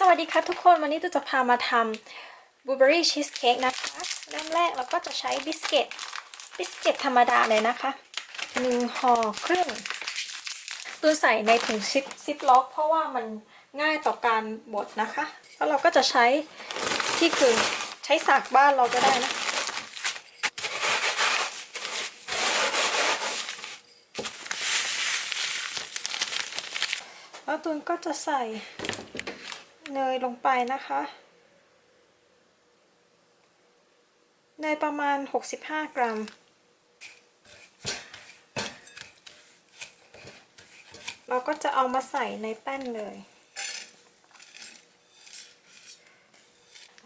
สวัสดีค่ะทุกคนวันนี้ตูจะพามาทำบลูเบอรี่ชีสเค้กนะคะ เริ่มแรกเราก็จะใช้บิสกิตบิสกิตธรรมดาเลยนะคะหนึ่งห่อครึ่งตูใส่ในถุงซิปซิปล็อก เพราะว่ามันง่ายต่อการบดนะคะ แล้วเราก็จะใช้ที่คือใช้สากบ้านเราก็ได้นะแล้วตูนก็จะใส่ เนยลงไปนะคะ เนยประมาณ 65 กรัม เราก็จะเอามาใส่ในแป้นเลย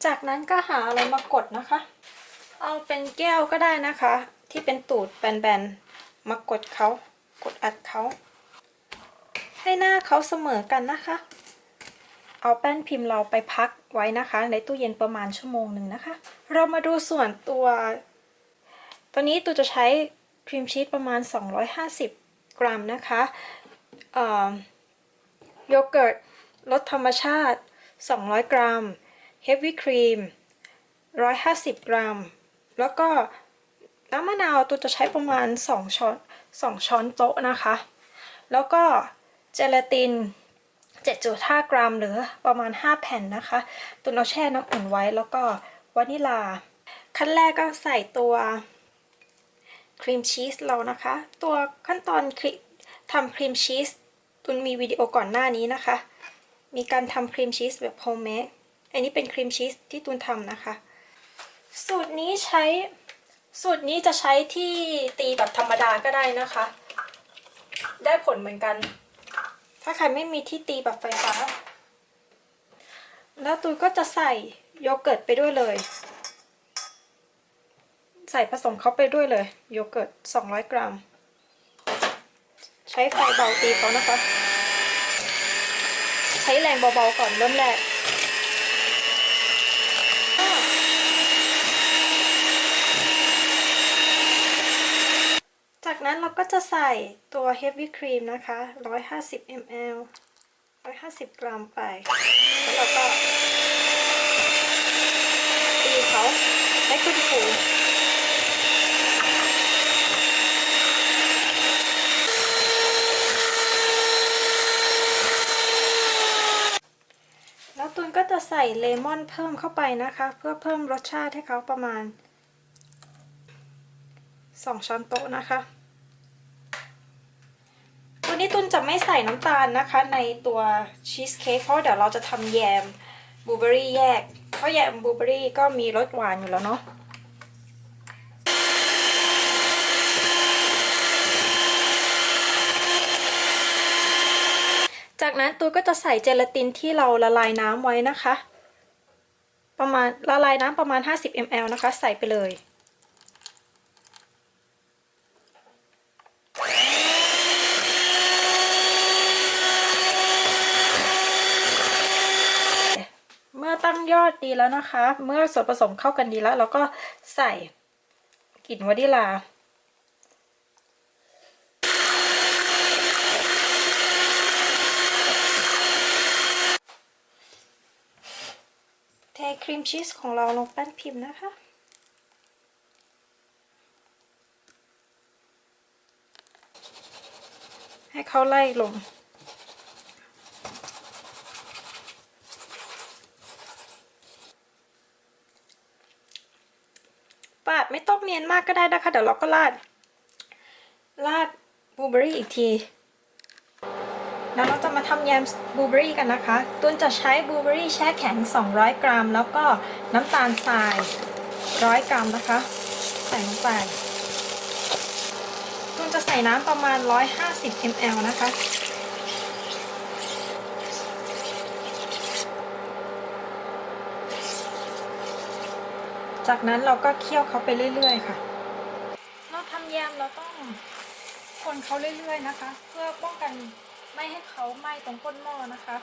จากนั้นก็หาอะไรมากดนะคะ เอาเป็นแก้วก็ได้นะคะ ที่เป็นตูดแบนๆ มากดเขา กดอัดเขา ให้หน้าเขาเสมอกันนะคะ เอาแป้นพิมพ์เราไปพักไว้นะคะ ในตู้เย็นประมาณชั่วโมงหนึ่งนะคะ เรามาดูส่วนตัว ตัวนี้ตูจะใช้ครีมชีสประมาณ 250 กรัมนะคะโยเกิร์ตรสธรรมชาติ 200 กรัม เฮฟวี่ครีม 150 กรัม แล้วก็น้ำมะนาวตูจะใช้ประมาณ 2 ช้อน 2 ช้อนโต๊ะนะคะ แล้วก็เจลาติน 7.5 กรัม หรือประมาณ 5 แผ่นนะคะตัวเราแช่น้ำอุ่นไว้แล้วก็วานิลา ขั้นแรกก็ใส่ตัวครีมชีสเรานะคะ ตัวขั้นตอนทำครีมชีสตุนมีวิดีโอก่อนหน้านี้นะคะ มีการทำครีมชีสแบบโฮมเมดอันนี้เป็นครีมชีสที่ตุนทำนะคะ สูตรนี้ใช้ สูตรนี้จะใช้ที่ตีแบบธรรมดาก็ได้นะคะ ได้ผลเหมือนกัน ถ้าใครไม่มีที่ตีแบบไฟฟ้า แล้วตุยก็จะใส่โยเกิร์ตไปด้วยเลย ใส่ผสมเข้าไปด้วยเลย โยเกิร์ต 200 กรัม ใช้ไฟเบาตีเขานะคะ ใช้แรงเบาๆก่อนเริ่มแรก จาก นั้นเราก็จะใส่ตัว Heavy Cream นะคะ 150 ml 150 กรัมไป แล้วเราก็ตีเขาให้ขึ้นฟูแล้วตุนก็จะใส่เลมอนเพิ่มเข้าไปนะคะ เพื่อเพิ่มรสชาติให้เขาประมาณ 2 ช้อนโต๊ะนะคะ นี้ตุนจะไม่ใส่น้ำตาลนะคะในตัวชีสเค้กเพราะเดี๋ยวเราจะทำแยมบลูเบอรี่แยก เพราะแยมบลูเบอรี่ก็มีรสหวานอยู่แล้วเนาะจากนั้นตูก็จะใส่เจลาตินที่เราละลายน้ำไว้นะคะ ประมาณละลายน้ำประมาณ 50 ml นะคะ ใส่ไปเลย เมื่อตั้งยอ ดีแล้วนะคะ เมื่อส่วนผสมเข้ากันดีแล้ว เราก็ใส่กลิ่นวานิลาเทครีมชีสของเราลงแป้นพิมพ์นะคะให้เขาไล่ลง ปาดไม่ต้องเนียนมากก็ได้นะคะ เดี๋ยวเราก็ราด ราดบลูเบอรี่อีกที แล้วเราจะมาทำแยมบลูเบอรี่กันนะคะ ตุนจะใช้บลูเบอรี่แช่แข็ง 200 กรัม แล้วก็น้ำตาลทราย 100 กรัมนะคะ ใส่ลงไปตุนจะใส่น้ำประมาณ 150 ml นะคะ จากนั้นเราก็เคี่ยวเขาไปเรื่อย ๆ ค่ะ เราทำแยมเราต้องคนเขาเรื่อย ๆ นะคะ เพื่อป้องกันไม่ให้เขาไหม้ตรงก้นหม้อนะคะ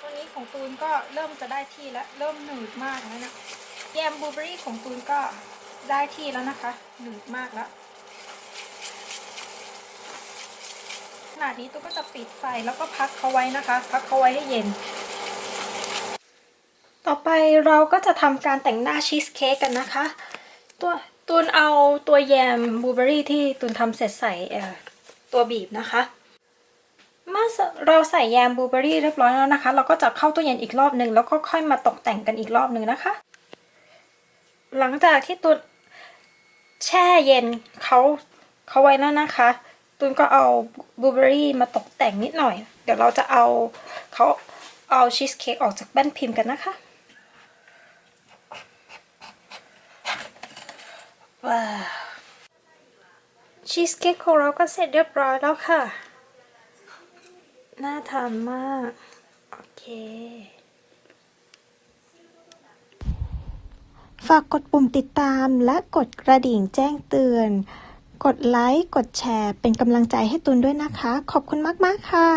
ตัวนี้ของตูนก็เริ่มจะได้ที่แล้วเริ่มหนืดมากแล้วนะแยมบลูเบอรี่ของตูนก็ได้ที่แล้วนะคะ หนืดมากแล้วขนาดนี้ตูนก็จะปิดไฟแล้วก็พักเขาไว้นะคะ พักเขาไว้ให้เย็น ต่อไปเราก็จะทำการแต่งหน้าชีสเค้กกันนะคะ ตัวตูนเอาตัวแยมบลูเบอรี่ที่ตูนทำเสร็จใส่ตัวบีบนะคะ เมื่อเราใส่แยมบลูเบอรี่เรียบร้อยแล้วนะคะ เราก็จะเข้าตู้เย็นอีกรอบหนึ่งแล้วก็ค่อยมาตกแต่งกันอีกรอบหนึ่งนะคะ หลังจากที่ตูนแช่เย็นเขาเขาไว้แล้วนะคะตูนก็เอาบลูเบอรี่มาตกแต่งนิดหน่อย เดี๋ยวเราจะเอาเขาเอาชีสเค้กออกจากแป้นพิมพ์กันนะคะ ว้าว ชีสเค้กของเราก็เสร็จเรียบร้อยแล้วค่ะ น่าทานมาก โอเค ฝากกดปุ่มติดตามและกดกระดิ่งแจ้งเตือน กดไลค์ กดแชร์ เป็นกำลังใจให้ตุนด้วยนะคะ ขอบคุณมาก ๆ ค่ะ